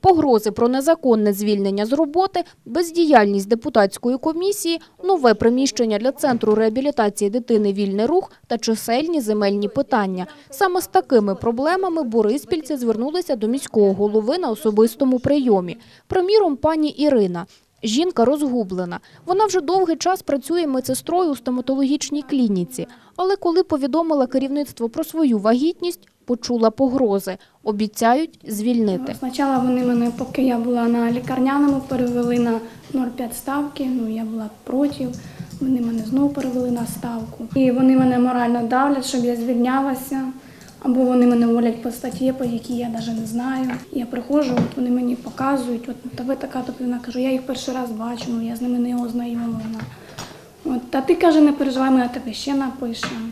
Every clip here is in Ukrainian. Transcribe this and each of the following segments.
Погрози про незаконне звільнення з роботи, бездіяльність депутатської комісії, нове приміщення для центру реабілітації дитини «Вільний рух» та чисельні земельні питання. Саме з такими проблемами бориспільці звернулися до міського голови на особистому прийомі. Приміром, пані Ірина. Жінка розгублена. Вона вже довгий час працює медсестрою у стоматологічній клініці. Але коли повідомила керівництво про свою вагітність, почула погрози. Обіцяють звільнити. Спочатку вони мене, поки я була на лікарняному, перевели на 0,5 ставки. Ну я була проти. Вони мене знову перевели на ставку. І вони мене морально давлять, щоб я звільнялася. Або вони мене волять по статті, по якій я навіть не знаю. Я приходжу, от вони мені показують, от тебе така то кажу, я їх перший раз бачу, ну я з ними не ознайомлена. От, та ти каже, не переживай, ми на тебе ще напишемо.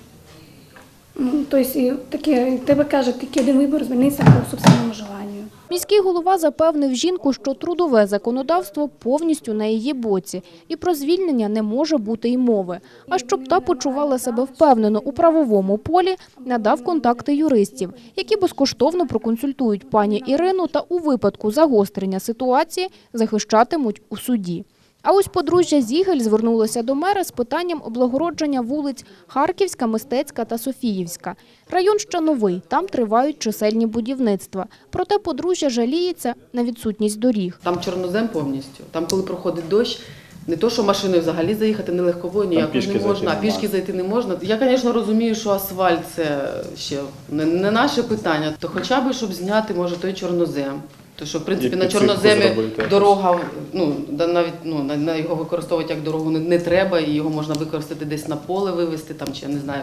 Ну, тобто, таке, тебе каже, тільки один вибір звільнитися по собственному желанню. Міський голова запевнив жінку, що трудове законодавство повністю на її боці, і про звільнення не може бути й мови. А щоб та почувала себе впевнено у правовому полі, надав контакти юристів, які безкоштовно проконсультують пані Ірину та у випадку загострення ситуації захищатимуть у суді. А ось подружжя Зігель звернулося до мера з питанням облагородження вулиць Харківська, Мистецька та Софіївська. Район ще новий, там тривають чисельні будівництва. Проте подружжя жаліється на відсутність доріг. Там чорнозем повністю. Там, коли проходить дощ, не то, що машиною взагалі заїхати, не легковою ніякою пішки не можна, зайти а пішки зайти не можна. Я, звісно, розумію, що асфальт це ще не, не наше питання, то хоча б щоб зняти, може, той чорнозем. То що, в принципі, І на чорноземі зробити. дорога, ну, да, навіть ну, на, на його використовувати як дорогу не, не треба, і його можна використати десь на поле вивезти, там, чи я не знаю.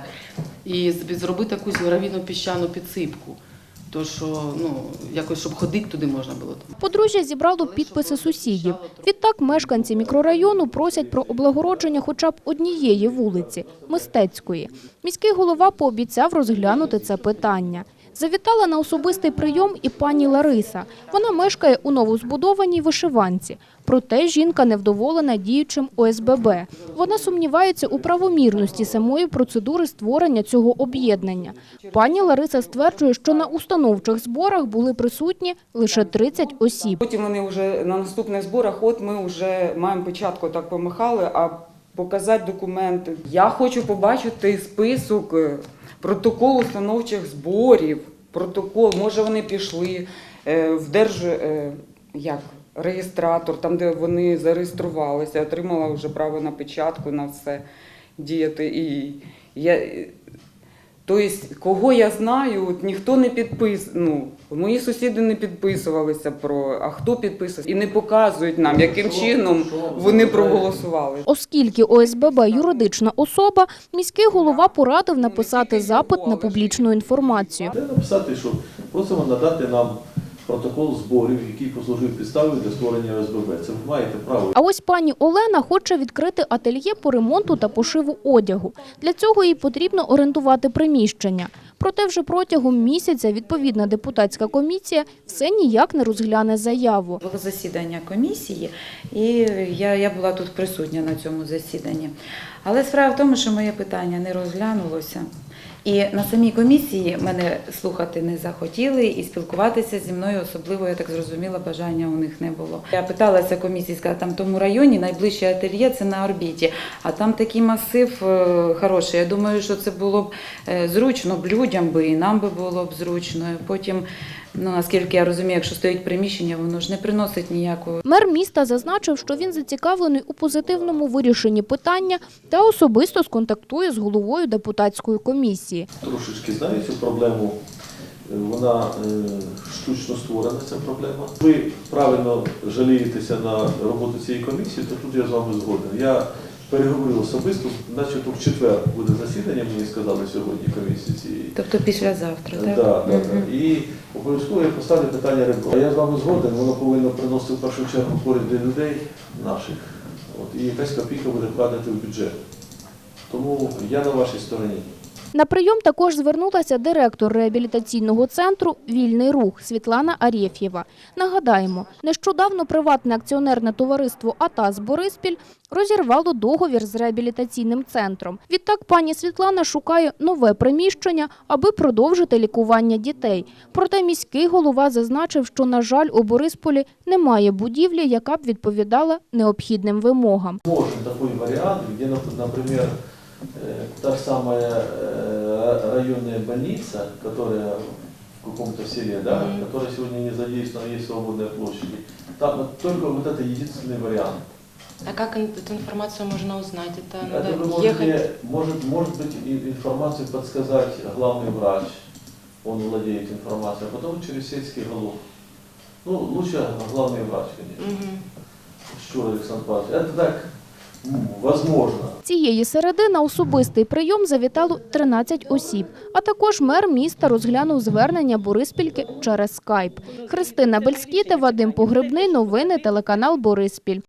І з- зробити якусь гравійну піщану підсипку. То що, ну, якось, щоб ходити туди можна було. Подружжя зібрало підписи сусідів. Відтак мешканці мікрорайону просять про облагородження хоча б однієї вулиці – Мистецької. Міський голова пообіцяв розглянути це питання. Завітала на особистий прийом і пані Лариса. Вона мешкає у новозбудованій вишиванці. Проте жінка невдоволена діючим ОСББ. Вона сумнівається у правомірності самої процедури створення цього об'єднання. Пані Лариса стверджує, що на установчих зборах були присутні лише 30 осіб. Потім вони вже на наступних зборах, от ми вже маємо печатку так помахали, а показати документи. Я хочу побачити список, е, протокол установчих зборів, протокол, може вони пішли е, в держ... е, як? реєстратор, там, де вони зареєструвалися, отримала вже право на печатку, на все діяти. І я... Тобто, кого я знаю, от ніхто не підпис... ну, мої сусіди не підписувалися про, а хто підписався і не показують нам, яким чином вони проголосували. Оскільки ОСББ – юридична особа, міський голова порадив написати запит на публічну інформацію. Треба написати, що просимо надати нам протокол зборів, який послужив підставою для створення ОСББ. Це ви маєте право. А ось пані Олена хоче відкрити ательє по ремонту та пошиву одягу. Для цього їй потрібно орендувати приміщення. Проте вже протягом місяця відповідна депутатська комісія все ніяк не розгляне заяву. Було засідання комісії, і я, я була тут присутня на цьому засіданні. Але справа в тому, що моє питання не розглянулося. І на самій комісії мене слухати не захотіли і спілкуватися зі мною особливо, я так зрозуміла, бажання у них не було. Я питалася комісії, сказала, там в тому районі найближче ательє це на орбіті, а там такий масив е, хороший. Я думаю, що це було б е, зручно б людям би і нам би було б зручно. Потім, ну наскільки я розумію, якщо стоїть приміщення, воно ж не приносить ніякого Мер міста зазначив, що він зацікавлений у позитивному вирішенні питання та особисто сконтактує з головою депутатської комісії. Трошечки знаю цю проблему. Е, Вона е, штучно створена, ця проблема. Ви правильно жалієтеся на роботу цієї комісії, то тут я з вами згоден. Я переговорив особисто, начебто в четвер буде засідання, мені сказали сьогодні комісії цієї. Тобто післязавтра, Да, так? да, да. Мгм. І обов'язково я поставлю питання ринку. Я з вами згоден, воно повинно приносити в першу чергу користь для людей наших. От, і якась копійка буде вкладати в бюджет. Тому я на вашій стороні. На прийом також звернулася директор реабілітаційного центру «Вільний рух» Світлана Арєф'єва. Нагадаємо, нещодавно приватне акціонерне товариство «АТАС Бориспіль» розірвало договір з реабілітаційним центром. Відтак пані Світлана шукає нове приміщення, аби продовжити лікування дітей. Проте міський голова зазначив, що, на жаль, у Борисполі немає будівлі, яка б відповідала необхідним вимогам. Можно такой вариант, где, нап- например, э, та же самая э, районная больница, которая в каком-то селе, да, Мгм. которая сегодня не задействована, есть свободные площади, там вот только вот это единственный вариант. А как эту информацию можно узнать? Это Это вы надо можете, ехать? может, может быть, информацию подсказать главный врач, он владеет информацией, а потом через сельский голов. Ну, лучше главный врач, конечно. Мгм. Щур Александр Павлович. Это так, возможно. Цієї середи на особистий прийом завітало 13 осіб, а також мер міста розглянув звернення Бориспільки через скайп. Христина Бельськіта, Вадим Погребний, новини, телеканал Бориспіль.